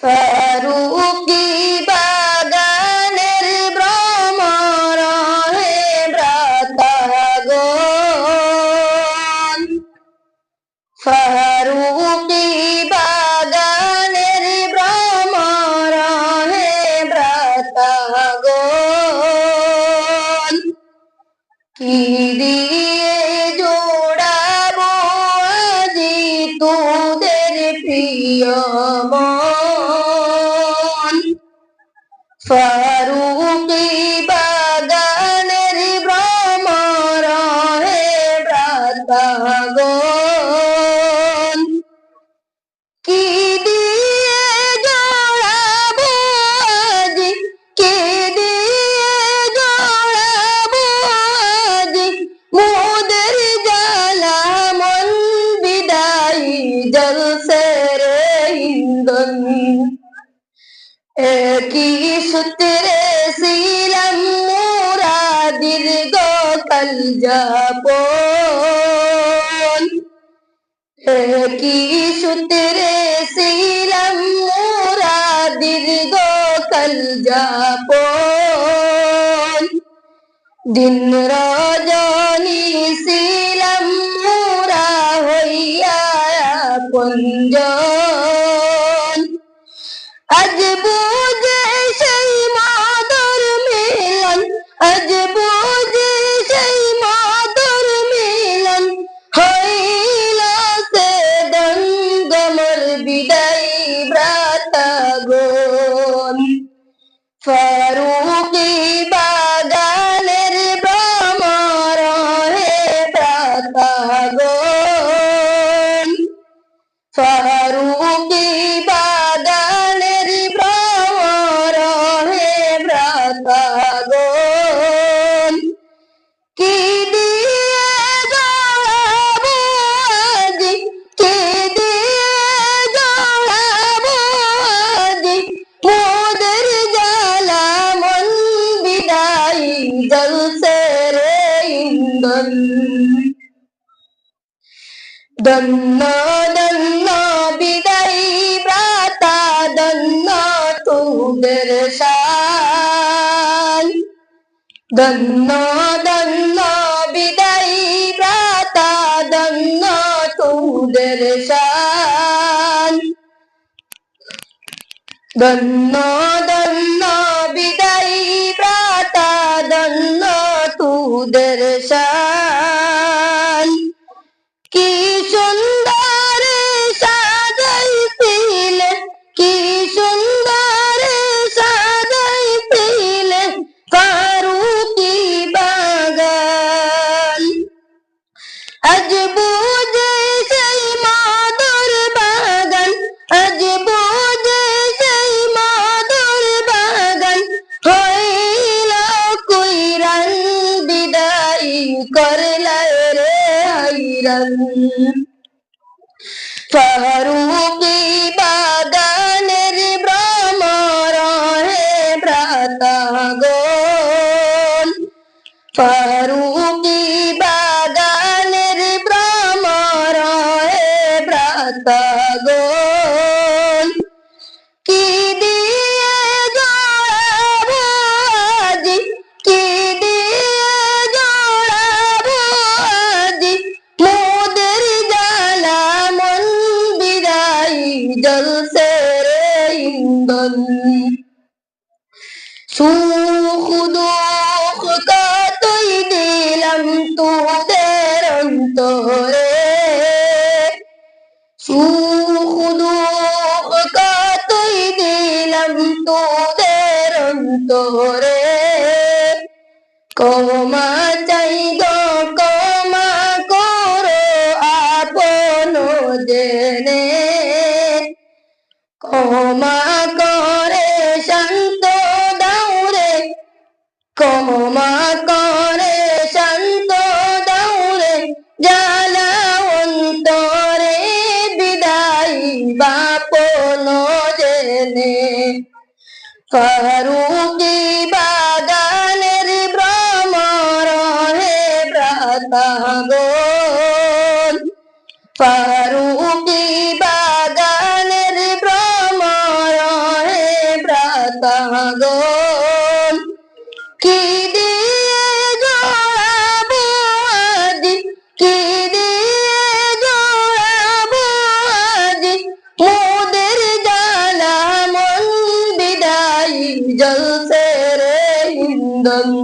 ফারুকি বাগানের ভ্রমর হে ব্রাতাগণ ফারুকি বাগানের ভ্রমর হে ব্রাতাগণ কি দিয়ে জোড়াবো আজি তোদের প্রিয় ফারুকি বাগানের ভ্রমর হে ব্রাতাগণ কি দিয়ে জড়াবো আজি? কে দিয়ে জড়াবো আজি? রে ইন্দন একই সূত্রে ছিলাম মোরা দীর্ঘ কাল যাপন। একই সূত্রে ছিলাম মোরা দীর্ঘ কাল যাপন। দিন রজনী ছিলাম মোরা হইয়া পঞ্জন বিদায় জলসে রে ইন্দন দন্ন দন্ন বিদায় ব্রাতা দন্ন তোদের শান দন্ন দন্ন বিদায় ব্রাতা দন্ন তোদের শান দন্ন দন্ন বিদায় ব্রাতা দন্ন তোদের করলা রে হাইরান ফারুকি বাগানের ভ্রমর হে ভ্রাতাগণ ফারুকি বাগানের ভ্রমর হে ভ্রাতাগণ ইন্দন সুখ দুঃখ কতই দিলাম তোদের অন্তরে সুখ দুঃখ কতই দিলাম তোদের অন্তরে কমা জেনে ফারুকি বাগানের ভ্রমর হে ভ্রাতাগণ ফারুকি বাগানের ভ্রমর পাগল কি andando.